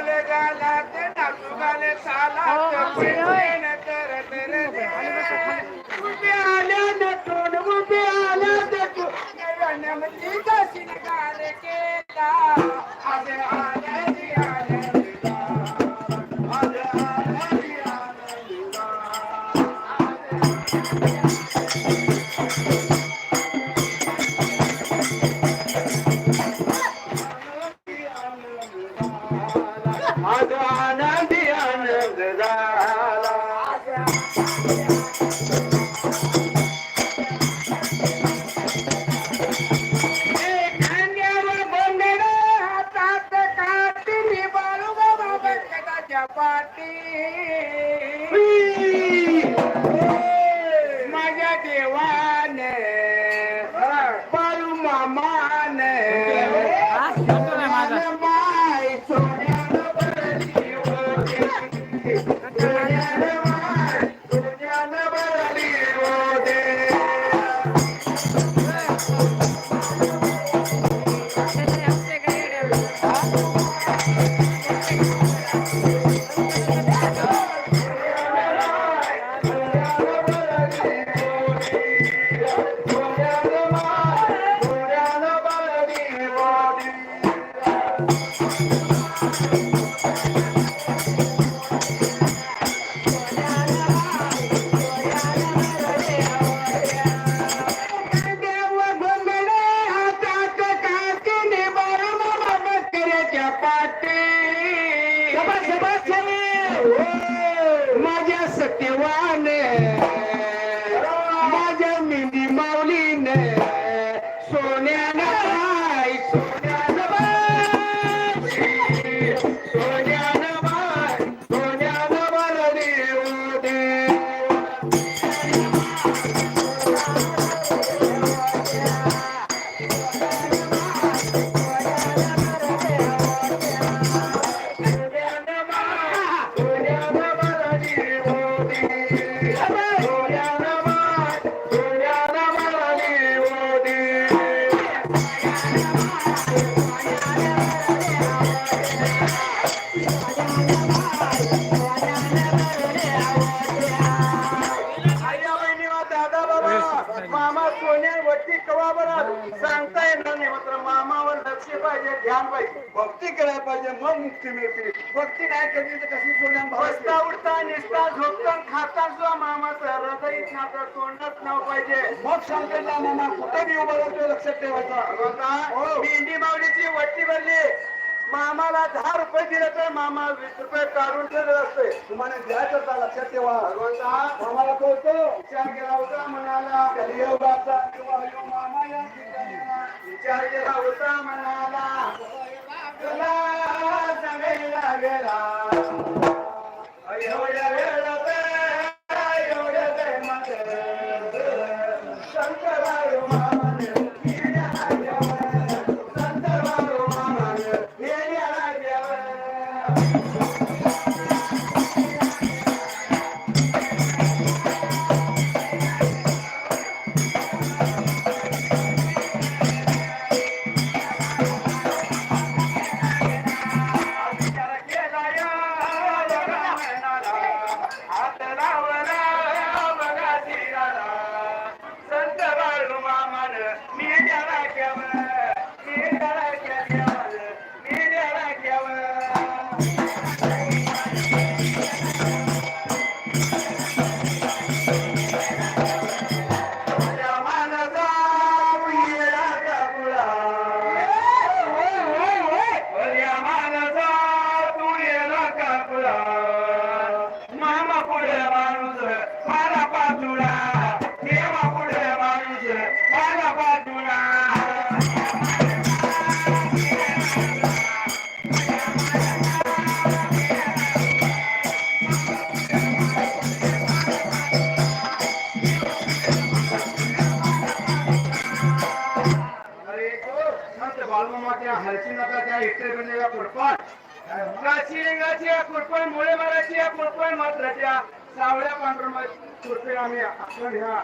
हसुगाले गालात नाचुगाले चालात प्रेम कर तरले उभे आल्या नटून उभे आल्या नटून. रणमती कशी गाले केला. आनंदी आनंदी आनंदी आनंद झाला खांद्यावर बंदर हातात काठी बाळूबाबा बसताच्या पाठी माझ्या देवाने लक्ष पाहिजे ध्यान पाहिजे. भक्ती करायला पाहिजे मग मुक्ती मिळते. भक्ती नाही केली तर कशी सोन्या बसता उठता निसता झोपता खाता सुद्धा मामाचं हृदयीत नातं तोंडात नाव पाहिजे. मग सांगते ना मामा कुठे मी उभा राहतो लक्षात ठेवायचा? मेंढी माऊलीची वट्टी भरली. मामाला दहा रुपये दिले तर मामा वीस रुपये काढून ठेवले असते. तुम्हाला द्यायचं का लक्षात ठेवा. भगवंता मामाला कळतो विचार केला होता म्हणाला कलियुगाचा किंवा मामा या ठिकाणी? विचार केला होता म्हणाला तुला सांगायला गेला एवढ्या वेळात फुला मामा पुढे माणूस पाला पाचुळा. देवा पुढे माणूस नका त्या इकडे बनलेला कुडपाट मुलाची या कुरपण मुळे माराची या कुरपण मात्राच्या सावळ्या पांढरमा कुरपे आम्ही आपण ह्या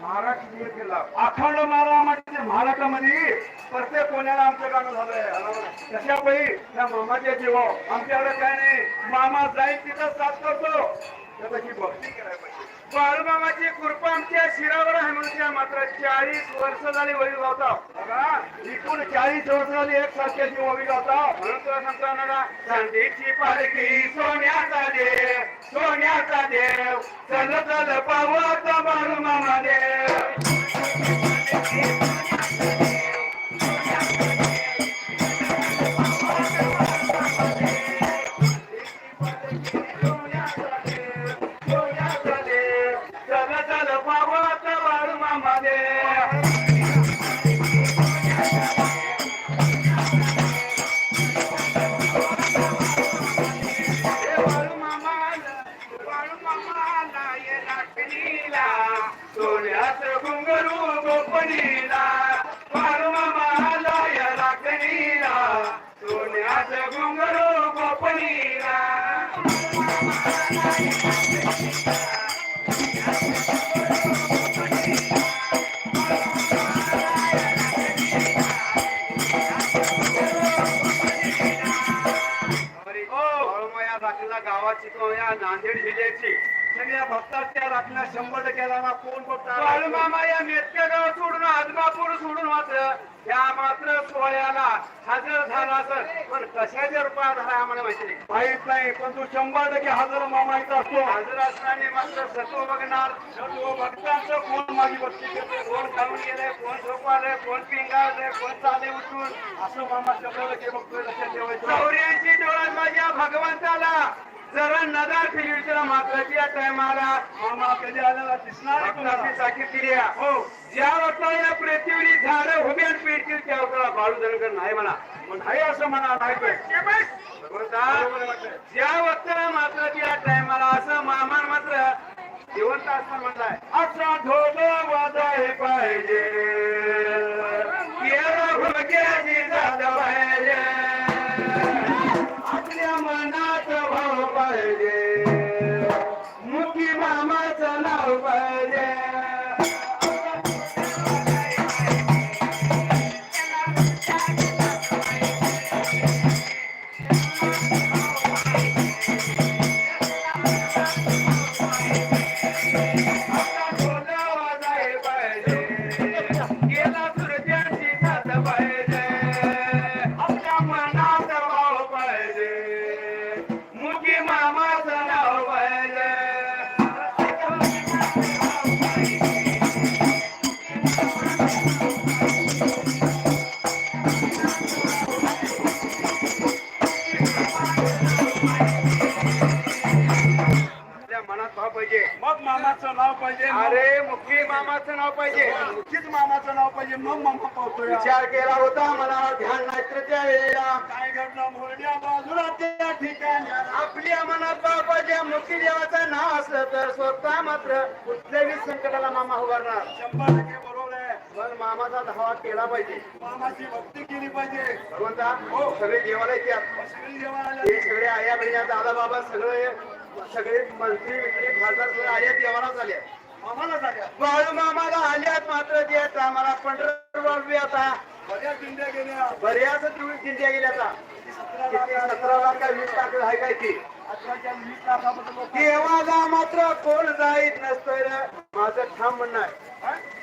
महाराष्ट्र केला. अखंड महाराष्ट्रामध्ये महाराष्ट्रामध्ये प्रत्येक कोण्याला आमचं काम झालंय. तशापैकी त्या मामाच्या जीव. आमच्याकडे काय नाही. मामा जाईल तिथं साथ करतो. त्याची भक्ती करायला पाहिजे. बाळूबाबाची कृपा आमच्या शिरावर आहे म्हणून मात्र चाळीस वर्ष झाली वडील गावता बघा एकूण चाळीस वर्ष झाली एक सारख्याची वडील गावता म्हणून तुला सांगतो ना चांदीची पालखी सोन्याचा देव सोन्याचा देव चल चल पावत गावाची तो या नांदेड जिल्ह्याची. सगळ्या भक्ताच्या राखला शंभर टक्क्याला कोण बघता बाळूमामा या मेतके गाव सोडून आदमापूर सोडून मात्र त्या मात्र सोहळ्याला हजर झाला असेल पण कशाच्या रूपात झाला आम्हाला माहिती नाही. माहीत नाही पण तू शंभर टक्के हजर मामा इथं असतो. हजर असताना मात्र सत्व बघणार. सत्व भक्तांचं कोण माझी भक्ती कोण खाऊन गेले कोण झोपाले कोण पिंगाळले कोण चाले उठून? असं मामा शंभर टक्के बघतोय लक्षात ठेवायचं. चौऱ्याऐंशी डोळ्यात माझ्या भगवंताला. जरा नदार फिरविला मात्राच्या टायमाला. मामा कधी आलेला दिसणार साखी दिली. हो. ज्या वक्ता या पृथ्वीवरी झाडं आणि पेटतील त्या वक्ताला बाळू धनगर नाही म्हणा. पण नाही असं म्हणा नाही ज्या वक्ताला मात्र त्या टायमाला असं मामान मात्र जिवंत असं म्हणलाय असा ढोल वाजाय पाहिजे केरळ मामाचं मनात भाव पाहिजे. मग मामाचं नाव पाहिजे अरे मुखी मामाचं नाव पाहिजे. मुख्यच मामाचं नाव पाहिजे मग मामा पावतोय. विचार केला होता मला ध्यान नाही तर त्या वेळेला. काय घडलं? मोरड्या बाजूला त्या ठिकाणी. आपली मनात भाव पाहिजे मुखी देवाचं नाव असलं तर स्वतः मात्र कुठल्याही संकटाला मामा उभारणार. शंभर टक्के बरोबर आहे. पण मामाचा धावा केला पाहिजे. मामाची भक्ती केली पाहिजे. भगवंता हो. सगळे देवाला येतात सगळी देवाला हे सगळे आया बहिण्या दादा बाबा सगळे सगळे मंत्री विक्री खासदार सगळे आल्या देवाला झाले. मामाला झाल्या बाळू मामाला आल्यात मात्र ते आता आम्हाला पंढरपूर आता. बऱ्याच दिंड्या गेल्या. बऱ्याच दिंड्या गेल्या आता. सतरा लाख सतरा लाख का वीस लाख आहे काय ती? देवाला मात्र कोण जाईत नसतोय रे. माझं ठाम म्हणणं आहे.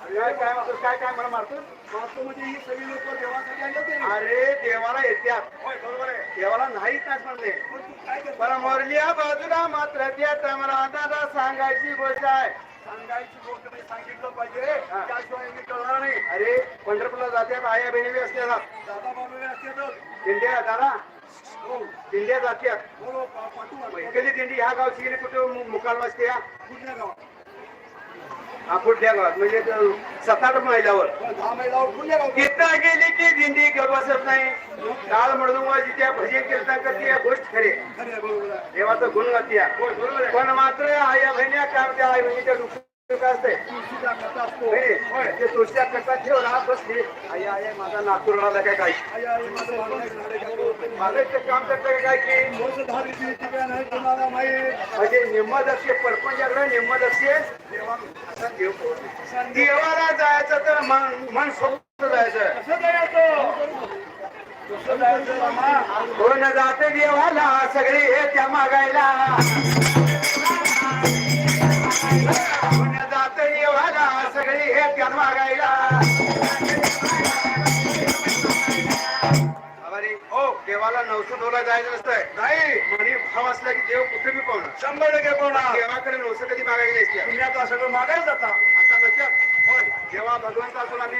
काय काय काय काय मला मारतो मागतो म्हणजे ही सगळी लोक देवासाठी आले होते. अरे देवाला येत्यात. बरोबर आहे. देवाला नाही म्हणले. पण तू काय करतो पण मोरल्या बाजूला मात्र त्या टायमाला दादा सांगायची गोष्ट आहे. सांगायची गोष्ट मी सांगितलं पाहिजे. त्याशिवाय मी कळणार नाही. अरे पंढरपूरला जात्यात आया बहिणी बी असतात दादा बाबा असते दिंड्या दादा दिंड्या जात्यात मला. कधी दिंडी ह्या गावची गेली कुठे मुकाल वाजते या कुठल्या गावात? कुठल्या गावात. म्हणजे सात आठ गावात तिथं गेली की दिंडी बसत नाही. काळ मृदुंगाची त्या भजन कीर्तन करते या गोष्ट खरे देवाचं गुण गाती पण मात्र आया बहिण्या काय त्या आई बहिणीच्या असते. तुळशीचा राहत बसली आई आई माझा नातूरला काय? माझं काम करतं काय की? माहीत. म्हणजे निम्मदक्षे परपंचाकडे निम्मदक्षे देवाला जायचं तर मन मन सोबत जायचं. कसं जायचं? कसं कोण जाते देवाला सगळे हे त्या मागायला. कोण जाते देवाला सगळे हे त्या मागायला हो देवाला नवसं डोला जायचं नसतंय. नाही. म्हणे भाव असला की देव कुठे बी पाहुणा शंभर टक्के कोणा देवाकडे नवसं कधी मागायला नसते तुम्ही आता सगळं मागायला जाता आता लक्षात. होय जेव्हा भगवंत आम्ही